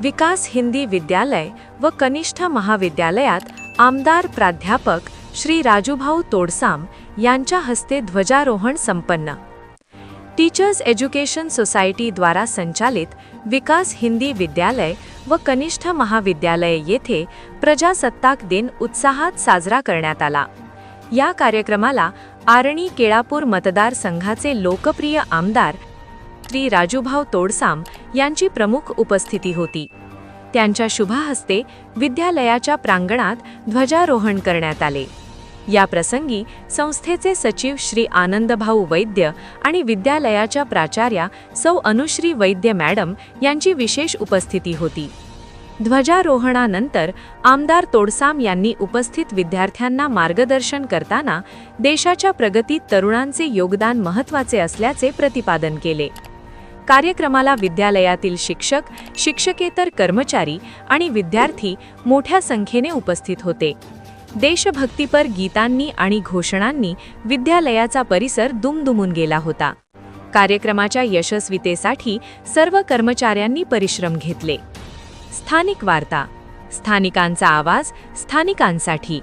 विकास हिंदी विद्यालय व कनिष्ठ महाविद्यालयात आमदार प्राध्यापक श्री राजूभाऊ तोडसाम यांच्या हस्ते ध्वजारोहण संपन्न. टीचर्स एज्युकेशन सोसायटीद्वारा संचालित विकास हिंदी विद्यालय व कनिष्ठ महाविद्यालय येथे प्रजासत्ताक दिन उत्साहात साजरा करण्यात आला. या कार्यक्रमाला आरणी केळापूर मतदारसंघाचे लोकप्रिय आमदार श्री राजूभाऊ तोडसाम यांची प्रमुख उपस्थिती होती. त्यांच्या शुभाहस्ते विद्यालयाच्या प्रांगणात ध्वजारोहण करण्यात आले. या प्रसंगी संस्थेचे सचिव श्री आनंदभाऊ वैद्य आणि विद्यालयाच्या प्राचार्या सौ अनुश्री वैद्य मॅडम यांची विशेष उपस्थिती होती. ध्वजारोहणानंतर आमदार तोडसाम यांनी उपस्थित विद्यार्थ्यांना मार्गदर्शन करताना देशाच्या प्रगतीत तरुणांचे योगदान महत्त्वाचे असल्याचे प्रतिपादन केले. कार्यक्रमाला विद्यालयातील शिक्षक शिक्षकेतर कर्मचारी आणि विद्यार्थी मोठ्या संख्येने उपस्थित होते. देशभक्तीपर गीतांनी आणि घोषणांनी विद्यालयाचा परिसर दुमदुमून गेला होता. कार्यक्रमाच्या यशस्वीतेसाठी सर्व कर्मचाऱ्यांनी परिश्रम घेतले. स्थानिक वार्ता. स्थानिकांचा आवाज स्थानिकांसाठी.